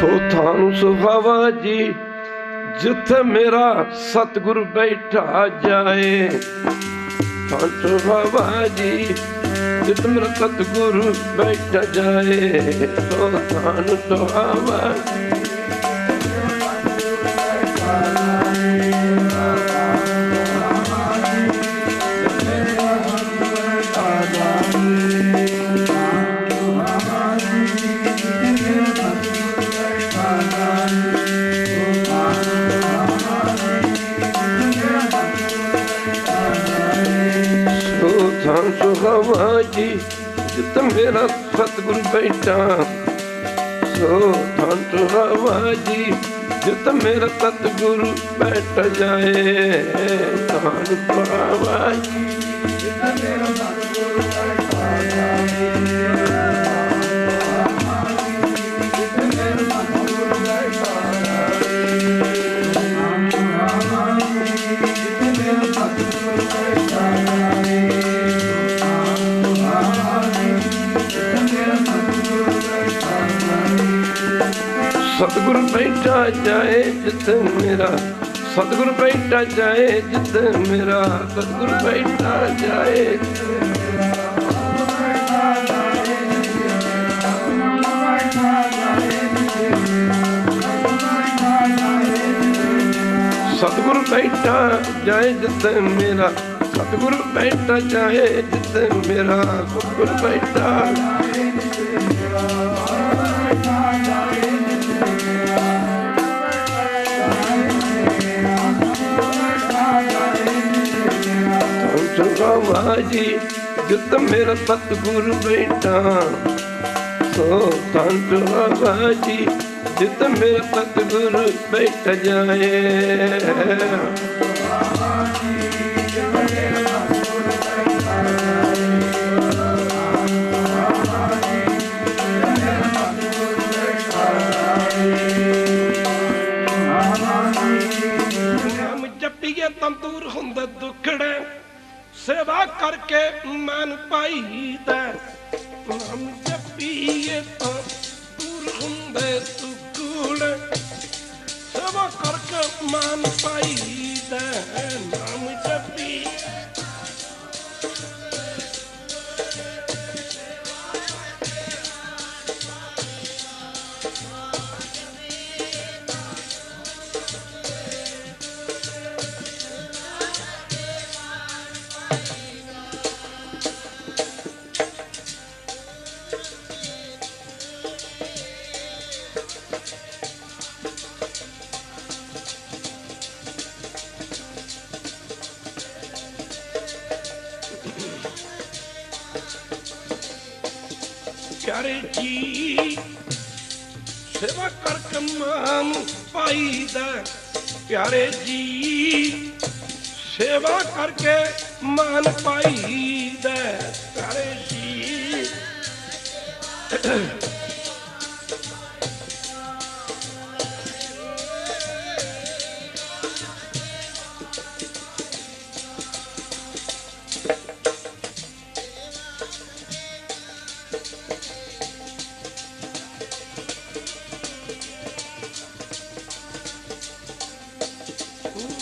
ਸੋ ਥਾਨੂੰ ਸੁਹਾਵਾ ਜੀ, ਜਿੱਥੇ ਮੇਰਾ ਸਤਿਗੁਰ ਬੈਠਾ ਜਾਏ। ਥਾਨ ਸੁਹਾਵਾ ਜੀ, ਜਿੱਥੇ ਮੇਰਾ ਸਤਿਗੁਰ ਬੈਠਾ ਜਾਏ। ਸੋ ਥਾਨੂੰ ਸੁਹਾਵਾ ਥਾਨ ਜੀ ਜਿੱਥੇ ਮੇਰਾ ਸਤਿਗੁਰ ਬੈਠਾ। ਸੋ ਥਾਨ ਸੁਹਾਵਾ ਜੀ ਜਿੱਥੇ ਮੇਰਾ ਸਤਿਗੁਰ ਬੈਠ ਜਾਏ। ਥਾਨ ਸੁਹਾਵਾ ਜੀ ਜਿੱਥੇ ਮੇਰਾ ਸਤਿਗੁਰ ਬੈਠਾ ਜਾਏ। ਸਤਿਗੁਰ ਬੈਠਾ ਜਾਏ ਜਿੱਥੇ ਮੇਰਾ, ਸਤਿਗੁਰ ਬੈਠਾ ਜਾਏ ਜਿੱਥੇ ਮੇਰਾ, ਸਤਿਗੁਰ ਬੈਠਾ ਜਾਏ ਸਤਿਗੁਰ ਬੈਠਾ ਜਾਏ ਜਿੱਥੇ ਮੇਰਾ, ਸਤਿਗੁਰ ਬੈਠਾ ਜਾਏ ਜਿੱਥੇ ਮੇਰਾ, ਸਤਿਗੁਰ ਬੈਠਾ ਸੁਖਾਵਾ ਜੀ ਜਿਤ ਮੇਰਾ ਸਤਿਗੁਰ ਬੈਠਾ। ਸੋ ਸੰਤ ਸੁਖਾਵਾ ਜੀ ਜਿਤ ਮੇਰਾ ਸਤਿਗੁਰ ਬੈਠ ਜਾਏ। ਨਾਮ ਜਪੀਏ ਤੰਦੂਰ ਹੁੰਦਾ ਦੁਖੜੇ। ਸੇਵਾ ਕਰਕੇ ਮਨ ਪਾਈ ਪਾਈਦਾ ਨਾਮ ਜਪੀਏ ਤਾਂ ਦੂਰ ਹੁੰਦੇ ਦੁਖੜੇ ਸੇਵਾ ਕਰਕੇ ਮਨ ਪਾਈਦਾ ਨਾਮ ਜਪੀ ਪਿਆਰੇ ਜੀ। ਸੇਵਾ ਕਰਕੇ ਪਾਈ ਦਾ ਪਿਆਰੇ ਜੀ। ਸੇਵਾ ਕਰਕੇ ਮਨ ਪਾਈਦਾ ਪਿਆਰੇ ਜੀ।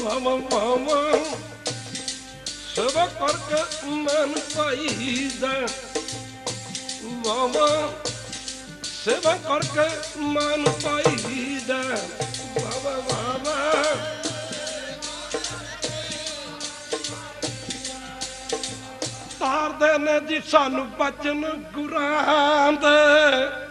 ਵਾਵਾ ਵਾਵਾ ਸੇਵਾ ਕਰਕੇ ਮਨ ਪਾਈਦਾ ਵਾਵਾ ਸੇਵਾ ਕਰਕੇ ਮਨ ਪਾਈਦਾ ਵਾਵਾ ਵਾਵਾ ਤਾਰਦੇ ਨੇ ਜੀ ਸਾਨੂੰ ਬਚਨ ਗੁਰਾਂ ਦੇ।